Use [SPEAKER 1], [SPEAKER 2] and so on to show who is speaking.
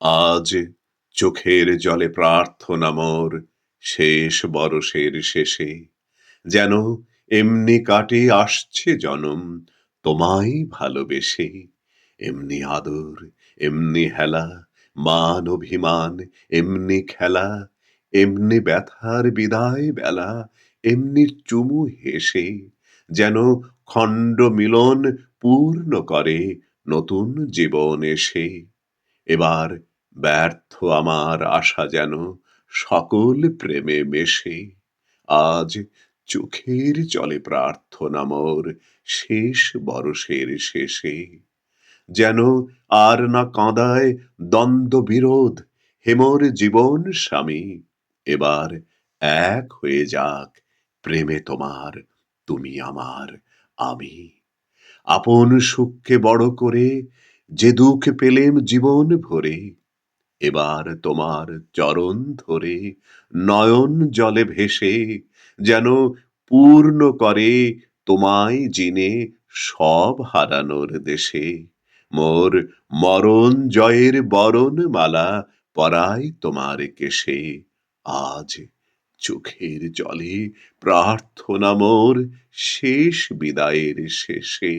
[SPEAKER 1] আজ চোখের জলে প্রার্থনা মোর শেষ বরষের শেষে। যেন এমনি কাটে আসছে জনম তোমায় ভালোবেসে। এমনি আদর, এমনি হেলা, মান অভিমান, এমনি খেলা, এমনি ব্যথার বিদায় বেলা, এমনি চুমু হেসে। যেন খণ্ড মিলন পূর্ণ করে নতুন জীবন এসে। এবার ব্যর্থ আমার আশা যেন সকল প্রেমে মেশে। আজ চোখের চলে প্রার্থনা মোর শেষ বরষের শেষে। যেন আর না কাঁদায় দ্বন্দ্ব বিরোধ হেমর জীবন স্বামী, এবার এক হয়ে যাক প্রেমে তোমার, তুমি আমার, আমি। আপন সুখকে বড় করে যে দুঃখ পেলেম জীবন ভরে এবার তোমার চরণ ধরে নয়ন জলে ভেসে যেন পূর্ণ করে তোমায় যিনি সব হারানোর দেশে। মোর মরণ জয়ের বরণ মালা পরাই তোমার কেশে। আজ চোখের জলে প্রার্থনা মোর শেষ বিদায়ের শেষে।